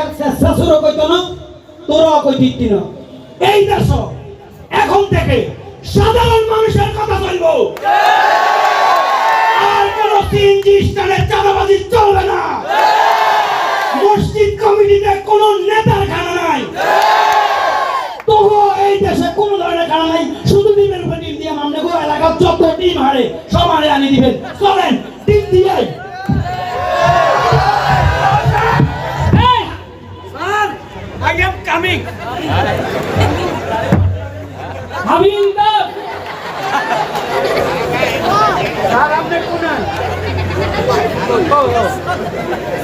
আর চেষ্টা শুরু কইতো না, তোরাও কই না। এই দেশ, এখন থেকে সাধারণ মানুষের কথা বলব। আর কোন তিনজি স্টারের চাঁদাবাজি চলবে না। মসজিদ কমিটিতে কোন নেতার খানা নাই। তবুও এই দেশে কোনো ধরনের খানা নাই। শুধু ডিমের দিয়ে মামলে গো এলাকার যত ডিম হারে হারে আনি দিবেন। চলেন Coming. হাবিলদার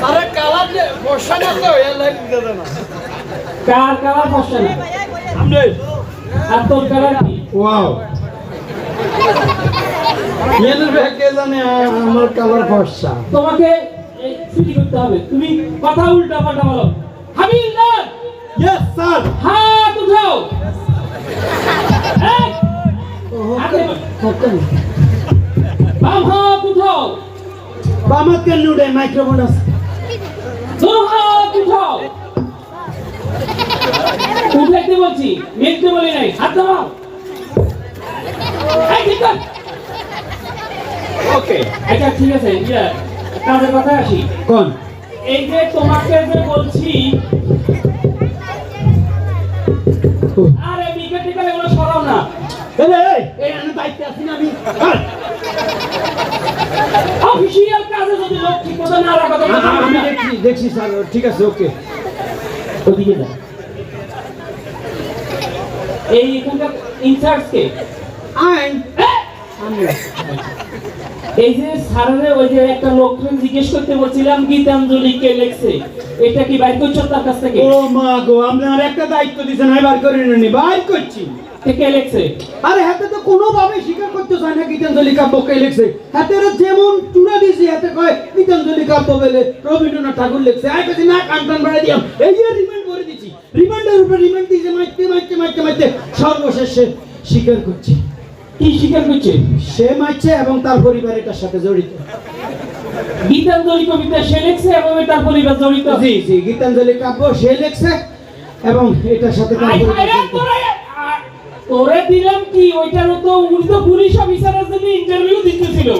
আরে কালার যে না তো এ লাইট দিতে না। কার কালার ফসল আমরে আর তোর কালার কি? ওয়াও মেনের ব্যাগে জানে আমার কালার তোমাকে ছুটি করতে হবে। তুমি কথা উল্টা পাল্টা বলো। হাবিলদার হাত উঠাও এই, হাতে বাম হাত উঠাও। বামাত কেন উঠে মাইক্রোফোন আছে। দু হাত উঠাও। উঠাইতে বলছি মেঘতে বলি নাই। হাত দাও এই, ঠিক। ওকে আচ্ছা ঠিক আছে ইয়া কাজের কথা আসি। কোন? এই যে তোমাকে যে বলছি আরে বিকেল টিকেল এগুলো সরাও না। এই এই এই। আমি দায়িত্বে আছি না আমি অফিসিয়াল কাজে যদি লোক ঠিক মতো না রাখো আ- আ- আমি দেখছি দেখছি স্যার ঠিক আছে ওকে। ওদিকে যা এই এখানকার ইনচার্জ কে? আইন এই যে স্যারের ওই যে একটা লোককে জিজ্ঞেস করতে বলছিলাম গীতাঞ্জলি কে লেখছে? এটা কি বাইর করছ তার কাছ থেকে? ও মা গো আপনি আর একটা দায়িত্ব দিয়েছেন আমি বার করে নিনি করছি। কে কে লেখছে? আরে হাতে তো কোনোভাবে স্বীকার করতে চায় না গীতাঞ্জলি কাব্য কে লিখছে। হাতে যেমন চূড়া দিয়েছে হাতে কয় গীতাঞ্জলি কাব্য বলে রবীন্দ্রনাথ ঠাকুর লিখছে। আই কাছে না কান টান বাড়াই দিলাম। এই যে রিমান্ড করে দিছি। রিমান্ডের উপর রিমান্ড দিয়েছে মাইতে মাইতে মাইতে মাইতে সর্বশেষে স্বীকার করছে। কি স্বীকার করছে? সে মাইছে এবং তার পরিবার এটার সাথে জড়িত। গীতাঞ্জলি কবিতা সে লেখছে এবং তার পরিবার জড়িত? জি জি গীতাঞ্জলি কাব্য সে লিখছে এবং এটার সাথে তার পরিবার তোরে! দিলাম কি? ওইটারও তো উনি তো পুলিশ অফিসারের জন্য ইন্টারভিউ দিতেছিল।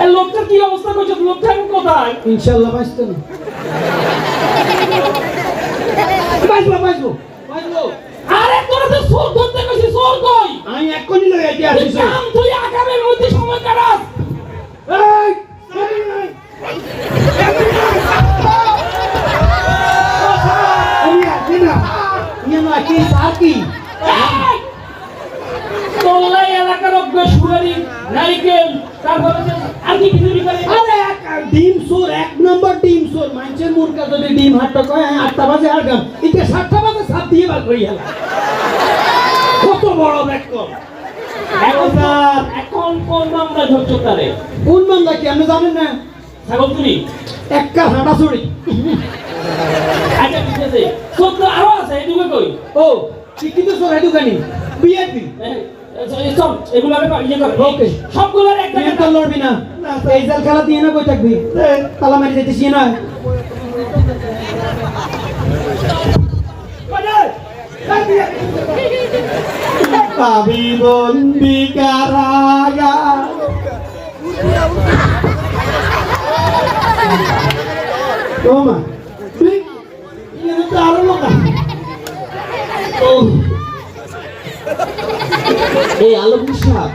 আর লোকটার কি অবস্থা করছে? লোকটা এখন কোথায়? ইনশাল্লাহ বাঁচতো না বাঁচবো বাঁচবো। বাঁচবো। আরে তোরা তো সোর ধরতে কইছি কই আমি এক্ষুনি লই আইতে তুই কাম তুই আগামের মধ্যে সময় কাটাস এই এই, এই। এই, এই না, ইয়ে না, কি, আর কি? এলাকার অজ্ঞ সুরারি নারিকেল আর কি কিছু করে আরে এক- ডিম চোর, এক নম্বর ডিম চোর। মানুষের মুরগা যদি ডিম হাটটা কয়, হ্যাঁ, আটটা বাজে আর গাম। এটা সাতটা বাজে সাত দিয়ে বার করি হেলা। কত বড় ব্যাককল। এখন স্যার। এখন কোন মামলা ধরছো তারে কোন মামলা কি? আপনি জানেন না? ছাগল তুমি একটা হাঁটা চুরি। আচ্ছা ঠিক আছে। চোখ তো আরও আছে এদিকে কই? ও শিক্ষিত চোর এই দোকানি বিএপি। সবগুলোর একটা লড়বি না। এই জাল খেলা দিয়ে না কই থাকবি? তালা মারি যেতেছি না। পাবি বন্দি কারাগা এই আলমগীর সাহেব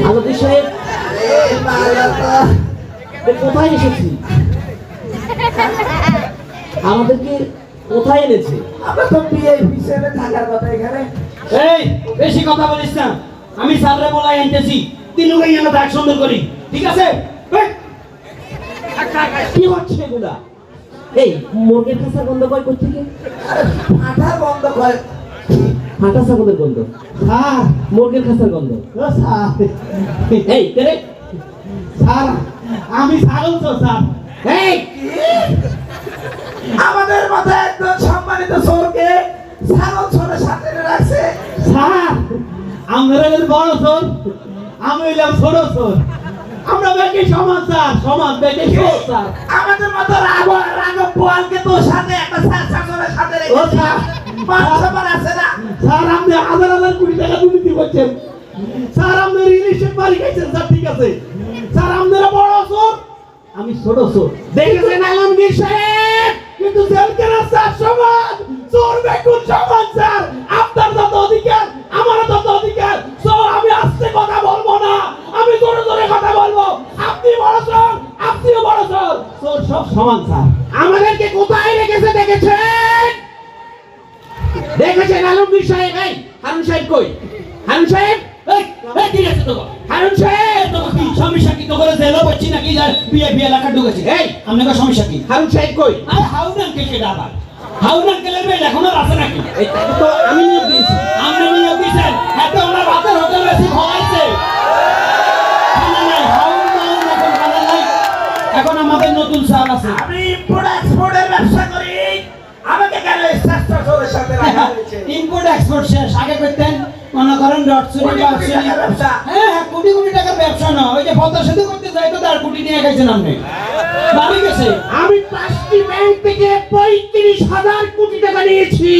আলমগীর সাহেব কোথায় এসেছি আমাদেরকে কোথায় এনেছে? আমরা তো পিআইপি হিসেবে থাকার কথা এখানে। এই বেশি কথা বলিস না। আমি সামনে বলাই আনতেছি। তিনুকে যেন ডাক সুন্দর করি। ঠিক আছে? কি হচ্ছে এগুলা? এই মুরগির খাসার গন্ধ কয় থেকে ফাটা গন্ধ কয়। ফাটা ছাগলের গন্ধ স্যার মুরগির খাসার গন্ধ এই কেরে স্যার আমি ছাগল তো স্যার। এই আমাদের মাথায় একজন সম্মানিত সোরকে ছাগল ছোড়ে সাথে রাখছে। স্যার আমরা হলেন বড় সোর আমি হইলাম ছোট সোর আমরা ব্যাংকে সমাজ স্যার সমান ব্যাংকে সমান স্যার। আমাদের মতো রাগ রাগ পোয়ালকে তোর সাথে একটা শাসনের সাথে ও রেখে স্যার। মান সম্মান আছে না? স্যার আপনি হাজার হাজার কোটি টাকা দুর্নীতি করছেন। স্যার আপনি রিলেশন বাড়ি খাইছেন স্যার ঠিক আছে। স্যার আপনারা বড় সর আমি ছোট চোর। দেখেছেন আলমগীর সাহেব? কিন্তু জেলখানা স্যার, সমান। চোর বেকুন সমান, স্যার। আপনার যত অধিকার আমারও তত অধিকার। সো আমি আস্তে কথা বলব না। আমি জোরে জোরে কথা বলব। আপনি বড় চোর, আপনিও বড় চোর। চোর সব সমান, স্যার। আমাদেরকে কোথায় রেখেছে দেখেছেন? দেখেছেন আলমগীর সাহেব? এই, হারুন সাহেব কই? হারুন সাহেব? এই এই কি আছে তো। হারুন সাহেব? সমস্যা কি তো করে জেলে বচ্ছি নাকি যার বিয়ে বিয়ে লেখা ঢুকেছে। এই আপনাকে সমস্যা কি হারুন সাহেব কই? আরে হাউনান কে কে দাদা হাউনান কে লেবে এখনও আছে নাকি? এই তো আমি নিয়ে দিয়েছি। আপনি নিয়ে দিয়েছেন? এত ওনার রাতের হোটেল বেশি হাউন মাউন এখন খানা নাই। এখন আমাদের নতুন সাল আছে। আমি ইম্পোর্ট এক্সপোর্টের ব্যবসা করি। আমাকে কেন শাসনের সাথে রাখা হয়েছে? ইম্পোর্ট এক্সপোর্ট শেষ। আগে করতেন। মনে করেন ব্যবসা। হ্যাঁ হ্যাঁ, কোটি কোটি টাকার ব্যবসা না। ওই যে পদ্মা সেতু করতে যাই তো তার কোটি নিয়ে গেছেন আপনি। গেছে। আমি পাঁচটি ব্যাংক থেকে পঁয়ত্রিশ হাজার কোটি টাকা নিয়েছি।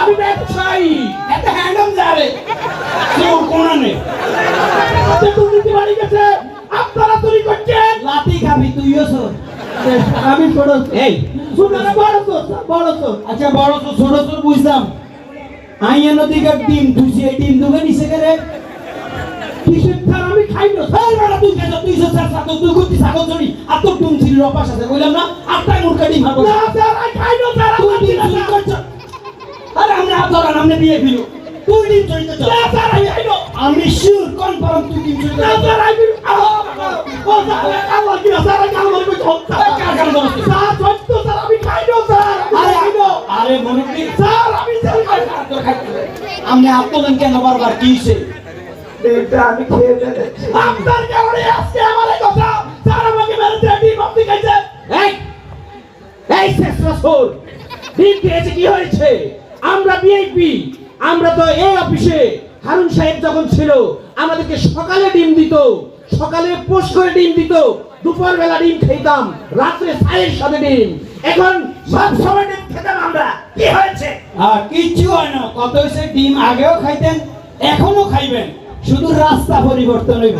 আমি ব্যবসায়ী। এত হ্যান্ডম যাবে। কেউ কোনা নেই দুর্নীতি বাড়ি গেছে? আপনারা চুরি করছেন। লাতি খাবি তুইও আমি ছোট এই। শুনলে বড় চোর বড় চোর। আচ্ছা বড় চোর ছোট চোর বুঝলাম। আইয়া নদীকার ডিম তুই এই ডিম দুগে নিচে করে কিসের থার আমি খাই না। স্যার বেটা তুই খাইছ তুই স্যার স্যার তুই করতি ছাগল চড়ি আর তোর টুম ছিল অপাস আছে বললাম না? আটটাই মুরকা ডিম হারবো না স্যার আমি খাই না স্যার তুই ডিম চুরি করছ? আরে আমরা হাত ধরান আমরা বিয়ে ফিরো। তুই ডিম চুরি করছ? না স্যার আমি খাই না। আমি শিওর কনফার্ম তুই ডিম চুরি করছ। না স্যার আমি ও স্যার আল্লাহ কি স্যার আমি কাল করব স্যার কাল কাল করব স্যার আরে কি? স্যার আমি স্যার খাই না তোর খাই আমনে আত্মদান কেন বারবার কি হইছে এটা আমি খেয়ে ফেলেছি। আপনার কারণে আজকে আমার কথা? স্যার আমাকে মেরে দিয়ে ডিম আপনি খাইছেন। এই এই শেষরা সোর ডিম খেয়েছে কি হয়েছে? আমরা বিআইপি আমরা তো এই অফিসে। হারুন সাহেব যখন ছিল আমাদেরকে সকালে ডিম দিত সকালে পোষ করে ডিম দিত। দুপুর বেলা ডিম খেতাম রাত্রে চায়ের সাথে ডিম। এখন সব সময় ডিম খেতাম আমরা। কি হয়েছে? আর কিচ্ছু হয় না। কত হয়েছে? ডিম আগেও খাইতেন এখনও খাইবেন। শুধু রাস্তা পরিবর্তন হইব।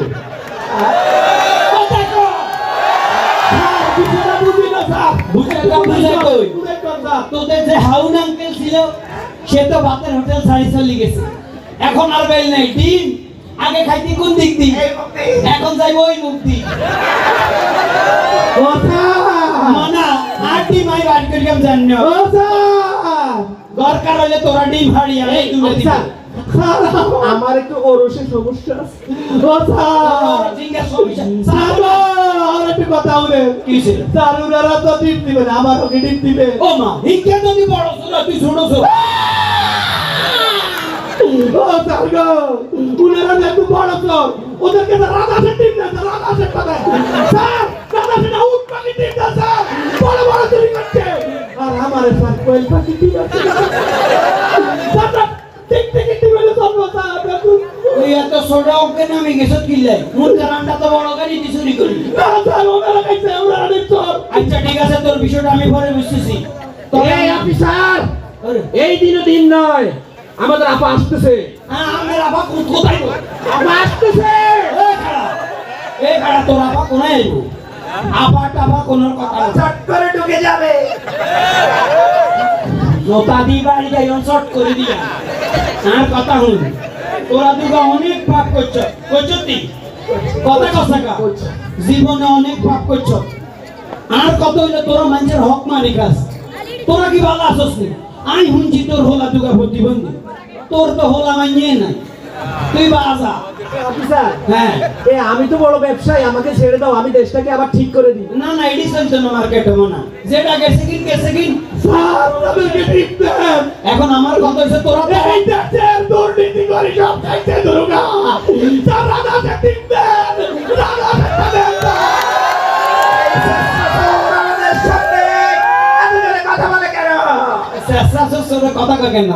তোদের যে হাউন আঙ্কেল ছিল সে তো ভাতের হোটেল ছাড়ি চলে গেছে। এখন আর বেল নাই। ডিম আগে খাইতি কোন দিক মুক্তি। এখন যাইব ওই মুক্তি। আর ডিম আই বার করিয়াম জানি দরকার হলে তোরা ডিম হারিয়ে আমি তুলে দিব। আমার একটু ওরসের সমস্যা আছে। ও জিজ্ঞাসা সমস্যা। স্যার আর একটু কথা বলে কিসে স্যার ওনারা তো ডিপ দিবে না আমার ওকে ডিপ দিবে? ও মা হিংকে যদি বড় ছোট তুই ছোট ছোট ও স্যার গো ওনারা যে একটু বড় চোর ওদেরকে তো রাধাসের টিম না স্যার রাধাসের কথা স্যার রাধাসের না পাখি টিম না স্যার। বড় বড় চুরি করছে। আর আমার স্যার কোয়েল পাখি এত ছোট ওকে নামে গেছত কিল্লাই মোর কারণটা তো বড় গাড়ি চুরি করি চোর আচ্ছা ঠিক আছে তোর বিষয়টা আমি পরে বুঝতেছি। তবে এই অফিসার! এই দিনও দিন নয় আমাদের আপা আসতেছে। হ্যাঁ, আমার আবার কোথায়? আপা আসতেছে! এ খাড়া, এ খাড়া, তোর আপা কোনায় আইব? কোনোর কথা চট করে ঢুকে যাবে। জোতা বাড়ি যাই করে দিয়া আর কথা দুগা অনেক পাপ করছ। করছ তুই কথা কথা জীবনে অনেক পাপ করছ। আর কত হইলে তোরা মানুষের হক মারি তোরা কি ভালো আসস নি? আই হুনছি তোর হোলা দুগা প্রতিবন্ধী। তোর তো হোলা মাইয়ে নাই। তুই বা বাজা। অফিসার হ্যাঁ। এ আমি তো বড় ব্যবসায়ী আমাকে ছেড়ে দাও আমি দেশটাকে আবার ঠিক করে দিই। না না এডি চলছে না মার্কেট হব না। যেটা গেছে কিন গেছে কিন। এখন আমার কথা হচ্ছে তোরা এই দেশের দুর্নীতি করে সব খাইতে দুর্গা। কথা কেন? কথা কেন?